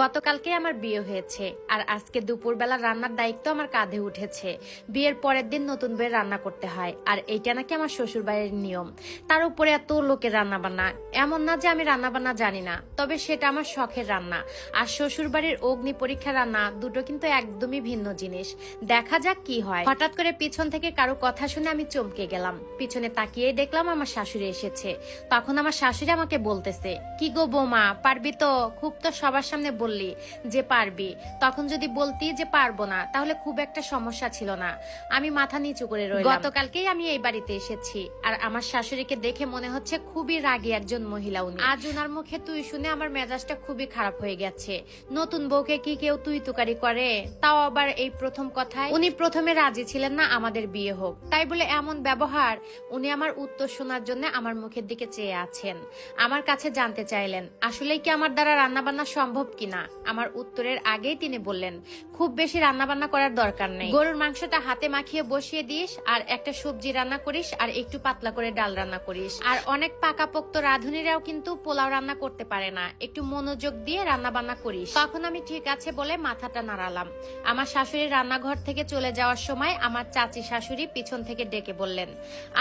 গতকালকে আমার বিয়ে হয়েছে, আর আজকে দুপুরবেলা রান্নার দায়িত্ব আমার কাঁধে উঠেছে। বিয়ের পরের দিন নতুন বইয়ের রান্না করতে হয়, আর এইটা নাকি আমার শ্বশুর বাড়ির নিয়ম। তার উপরে এত লোকের রান্না বান্না এমন না যে আমি রান্না বান্না জানি না, তবে সেটা আমার শখের রান্না। আর শ্বশুর বাড়ির অগ্নি পরীক্ষা রান্না দুটো কিন্তু একদমই ভিন্ন জিনিস। দেখা যাক কি হয়। হঠাৎ করে পিছন থেকে কারও কথা শুনে আমি চমকে গেলাম। পিছনে তাকিয়েই দেখলাম আমার শাশুড়ি এসেছে। তখন আমার শাশুড়ি আমাকে বলতেছে, কি গো বৌমা, পারবি তো? খুব তো সবার সামনে বললি যে পারবি। তখন যদি বলতি যে পারব না, তাহলে খুব একটা সমস্যা ছিল না। আমি মাথা নিচু করে রইলাম। গতকালকেই আমি এই বাড়িতে এসেছি। আর আমার শাশুড়িকে দেখে মনে হচ্ছে খুবই রাগী একজন মহিলা উনি। আজ ওনার মুখে তুই শুনে আমার মেজাজটা খুবই খারাপ হয়ে গেছে। নতুন বউকে কি কেউ তুই তুকারি করে? তাও আবার এই প্রথম কথায়। উনি প্রথমে রাজি ছিলেন না আমাদের বিয়ে হোক। তাই বলে এমন ব্যবহার উনি আমার উত্তর শোনার জন্য আমার মুখের দিকে চেয়ে আছেন। আমার কাছে জানতে চাইলেন, আসলেই কি আমার দ্বারা রান্না বান্না সম্ভব কিনা? আমার উত্তরের আগেই তিনি বললেন, খুব বেশি রান্না বান্না করার দরকার নেই। গরুর মাংসটা হাতে মাখিয়ে বসিয়ে দিস, আর একটা সবজি রান্না করিস, আর একটু পাতলা করে ডাল রান্না করিস। আর অনেক পাকাপোক্ত রাঁধুনিরাও কিন্তু পোলাও রান্না করতে পারে না। একটু মনোযোগ দিয়ে রান্না বান্না করিস। তখন আমি ঠিক আছে বলে মাথাটা নাড়ালাম। আমার শাশুড়ি রান্নাঘর থেকে চলে যাওয়ার সময় আমার চাচি শাশুড়ি পিছন থেকে ডেকে বললেন,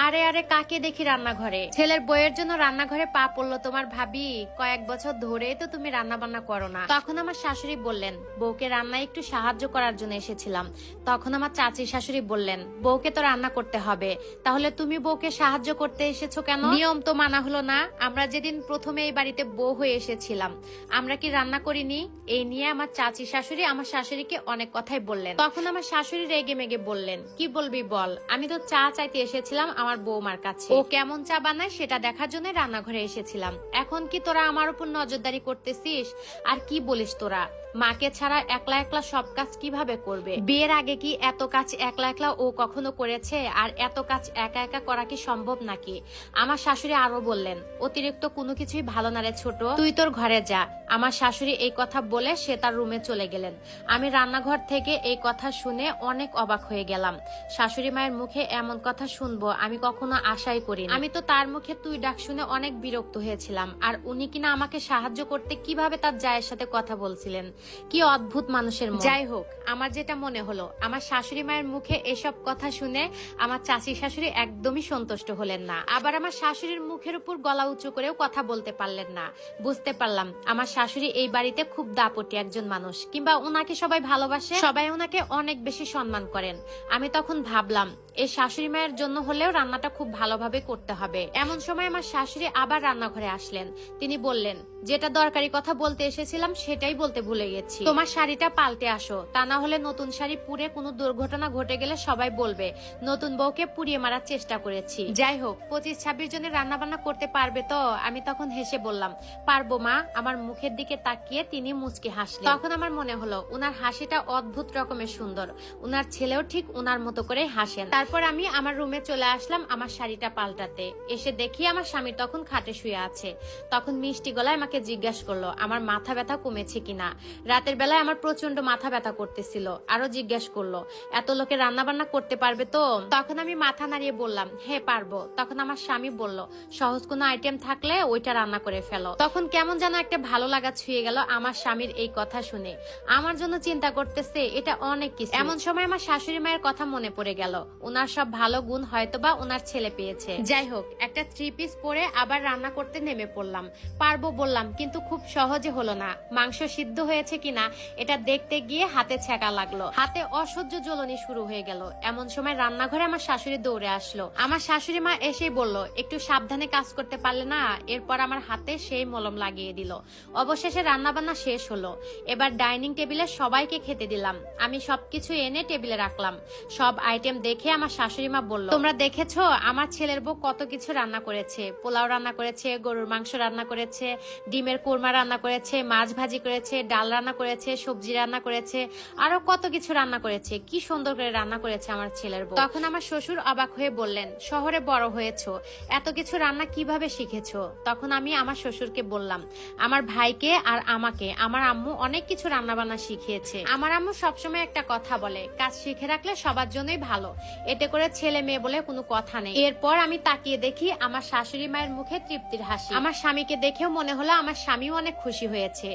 আরে আরে, কাকে দেখি রান্নাঘরে? ছেলের বইয়ের জন্য রান্নাঘরে পা পড়ল তোমার ভাবি। কয়েক বছর ধরেই তো তুমি রান্না বান্না করো না। তখন আমার শাশুড়ি বললেন, বউকে রান্নায় একটু সাহায্য করার জন্য এসেছিলাম। তখন আমার চাচি শাশুড়ি বললেন, বউকে তো রান্না করতে হবে। তাহলে তুমি বউকে সাহায্য করতে এসেছ কেন? নিয়ম তো মানা হলো না। আমরা যেদিন প্রথমে এই বাড়িতে বউ হয়ে এসেছিলাম, আমরা কি রান্না করিনি? এই নিয়ে আমার চাচি শাশুড়ি আমার শাশুড়িকে অনেক কথাই বললেন। তখন আমার শাশুড়ি রেগে মেগে বললেন, কি বলবি বল? আমি তো চা চাইতে এসেছিলাম আমার বৌমার কাছে। ও কেমন চা বানায় সেটা দেখার জন্য রান্নাঘরে এসেছিলাম। এখন কি তোরা আমার উপর নজরদারি করতেছিস? আর কি বলিস তোরা। মাকে ছাড়া একলা একলা সব কাজ কীভাবে করবে? বিয়ের আগে কি এত কাজ একলা একলা ও কখনো করেছে? আর এত কাজ একা একা করা কি সম্ভব নাকি? আমার শাশুড়ি আরও বললেন, অতিরিক্ত কোনো কিছুই ভালো না রে ছোট। তুই তোর ঘরে যা। আমার শাশুড়ি এই কথা বলে সে তার রুমে চলে গেলেন। আমি রান্নাঘর থেকে এই কথা শুনে অনেক অবাক হয়ে গেলাম। শাশুড়ি মায়ের মুখে এমন কথা শুনব আমি কখনো আশাই করি আমি তো তার মুখে তুই ডাক শুনে অনেক বিরক্ত হয়েছিলাম। আর উনি কিনা আমাকে সাহায্য করতে কীভাবে তার জায়ের সাথে কথা বলছিলেন? কি অদ্ভুত মানুষের যাই হোক আমার যেটা মনে হলো আমার শাশুড়ি মায়ের মুখে এসব কথা শুনে আমার চাচি শাশুড়ি একদমই সন্তুষ্ট হলেন না। আবার আমার শাশুড়ির মুখের উপর গলা উঁচু করেও কথা বলতে পারলেন না। বুঝতে পারলাম আমার শাশুড়ি এই বাড়িতে খুব দাপটি একজন মানুষ। কিংবা ওনাকে সবাই ভালোবাসে? সবাই ওনাকে অনেক বেশি সম্মান করেন। আমি তখন ভাবলাম এই শাশুড়ি মায়ের জন্য হলেও রান্নাটা খুব ভালোভাবে করতে হবে। এমন সময় আমার শাশুড়ি আবার রান্নাঘরে আসলেন। তিনি বললেন যেটা দরকারি কথা বলতে এসেছিলাম সেটাই বলতে ভুলে গেছি। তোমার শাড়িটা পাল্টে আসো। তা না হলে নতুন শাড়ি পুড়ে কোনো দুর্ঘটনা ঘটে গেলে সবাই বলবে, নতুন বউকে পুড়িয়ে মারার চেষ্টা করেছি। যাই হোক, পঁচিশ ছাব্বিশ জনের রান্না বান্না করতে পারবে তো? আমি তখন হেসে বললাম, পারব মা। আমার মুখের দিকে তাকিয়ে তিনি মুচকে হাসলেন। তখন আমার মনে হলো, উনার হাসিটা অদ্ভুত রকমের সুন্দর। উনার ছেলেও ঠিক উনার মতো করে হাসেন। তারপর আমি আমার রুমে চলে আসলাম আমার শাড়িটা পাল্টাতে। এসে দেখি আমার স্বামী তখন খাটে শুয়ে আছে। তখন মিষ্টি গলায় জিজ্ঞাসা করল, আমার মাথা ব্যথা কমেছে কিনা? রাতের বেলায় আমার প্রচণ্ড মাথা ব্যথা করতেছিল আরও জিজ্ঞেস করল, এত লোকে রান্না বান্না করতে পারবে তো? তখন আমি মাথা নাড়িয়ে বললাম হ্যাঁ পারব। তখন আমার স্বামী বলল, সহজ কোনো আইটেম থাকলে ওইটা রান্না করে ফেলো। তখন কেমন যেন একটা ভালো লাগা ছুঁয়ে গেল আমার স্বামীর এই কথা শুনে। আমার জন্য চিন্তা করতেছে, এটা অনেক কিছু। এমন সময় আমার শাশুড়ি মায়ের কথা মনে পড়ে গেল ওনার সব ভালো গুণ হয়তোবা ওনার ছেলে পেয়েছে। যাই হোক, একটা থ্রি পিস পরে আবার রান্না করতে নেমে পড়লাম, পারব, বললাম কিন্তু খুব সহজে হলো না। মাংস সিদ্ধ হয়েছে কিনা, এটা দেখতে গিয়ে হাতে ছ্যাঁকা লাগল। হাতে অসহ্য জ্বলনি শুরু হয়ে গেল। এমন সময় রান্নাঘরে আমার শাশুড়ি দৌড়ে আসলো। আমার শাশুড়ি মা এসেই বলল, একটু সাবধানে কাজ করতে পারলে না? এরপর আমার হাতে সেই মলম লাগিয়ে দিল। অবশেষে রান্না বান্না শেষ হলো। এবার ডাইনিং টেবিলে সবাইকে খেতে দিলাম। আমি সবকিছু এনে টেবিলে রাখলাম। সব আইটেম দেখে আমার শাশুড়ি মা বলল, তোমরা দেখেছ, আমার ছেলের বউ কত কিছু রান্না করেছে। পোলাও রান্না করেছে, গরুর মাংস রান্না করেছে ডিমের কোরমা রান্না করেছে, মাছ ভাজি করেছে, ডাল রান্না করেছে, সবজি রান্না করেছে, আরও কত কিছু রান্না করেছে। কি সুন্দর করে রান্না করেছে আমার ছেলের বউ। তখন আমার শ্বশুর অবাক হয়ে বললেন, শহরে বড় হয়েছো, এত কিছু রান্না কীভাবে শিখেছো? তখন আমি আমার শ্বশুরকে বললাম, আমার ভাইকে আর আমাকে, আমার আম্মু অনেক কিছু রান্না বান্না শিখিয়েছে। আমার আম্মু সবসময় একটা কথা বলে, কাজ শিখে রাখলে সবার জন্যই ভালো। এতে করে ছেলে মেয়ে বলে কোনো কথা নেই। এরপর আমি তাকিয়ে দেখি আমার শাশুড়ি মায়ের মুখে তৃপ্তির হাসি। আমার স্বামীকে দেখেও মনে হলো আমার স্বামীও অনেক খুশি হয়েছে।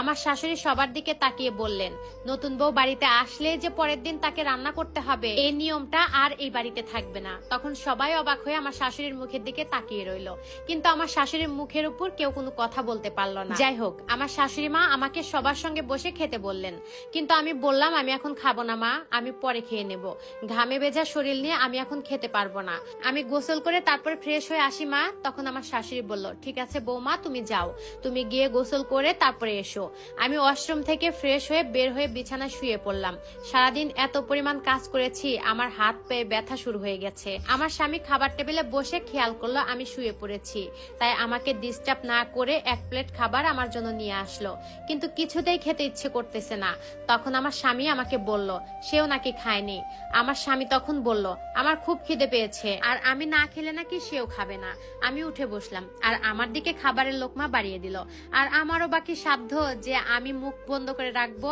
আমার শাশুড়ি সবার দিকে তাকিয়ে বললেন, নতুন বউ বাড়িতে আসলে যে পরের দিন তাকে রান্না করতে হবে এই নিয়মটা আর এই বাড়িতে থাকবে না। তখন সবাই অবাক হয়ে আমার শাশুড়ির মুখের দিকে তাকিয়ে রইল। কিন্তু আমার শাশুড়ির মুখের উপর কেউ কোনো কথা বলতে পারল না। যাই হোক, আমার শাশুড়ি মা আমাকে সবার সঙ্গে বসে খেতে বললেন, কিন্তু আমি বললাম আমি এখন খাব না মা, আমি পরে খেয়ে নেব। ঘামে ভেজা শরীর নিয়ে আমি এখন খেতে পারব না। আমি গোসল করে তারপর ফ্রেশ হয়ে আসি মা, তখন আমার শাশুড়ি বলল, ঠিক আছে বৌমা, তুমি যাও। তুমি গিয়ে গোসল করে তারপরে এসো। আমি ওয়াশরুম থেকে ফ্রেশ হয়ে বের হয়ে বিছানায় শুয়ে পড়লাম। সারাদিন এত পরিমাণ কাজ করেছি, আমার হাত পেয়ে ব্যথা শুরু হয়ে গেছে। আমার স্বামী খাবার টেবিলে বসে খেয়াল করল আমি শুয়ে পড়েছি। তাই আমাকে ডিস্টার্ব না করে এক প্লেট খাবার আমার জন্য নিয়ে আসলো। কিন্তু কিছুতেই খেতে ইচ্ছে করতেছে না। তখন আমার স্বামী আমাকে বলল, সেও নাকি খায়নি? আমার স্বামী তখন বলল, আমার খুব খিদে পেয়েছে, আর আমি না খেলে নাকি সেও খাবে না। আমি উঠে বসলাম। আর আমার দিকে খাবারের লোকমা বাড়িয়ে দিল। আর আমারও বাকি সাধ্য যে আমি মুখ বন্ধ করে রাখব,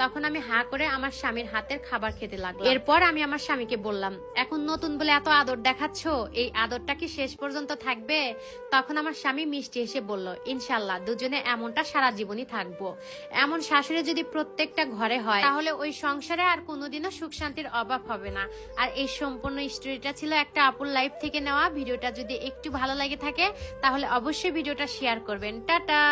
তখন আমি হা করে আমার স্বামীর হাতের খাবার খেতে লাগলাম। এরপর আমি আমার স্বামীকে বললাম, এখন নতুন বলে এত আদর দেখাচ্ছ? এই আদরটা কি শেষ পর্যন্ত থাকবে? তখন আমার স্বামী মিষ্টি এসে বলল, ইনশাল্লাহ, দুজনে এমনটা সারা জীবনই থাকব। এমন শাশুড়ি যদি প্রত্যেকটা ঘরে হয়, তাহলে ওই সংসারে আর কোনোদিনও সুখ শান্তির অভাব হবে না। আর এই সম্পূর্ণ স্টোরিটা ছিল একটা আপুর লাইফ থেকে নেওয়া। ভিডিওটা যদি একটু ভালো লাগে থাকে, তাহলে অবশ্যই ভিডিওটা শেয়ার করবেন। টাটা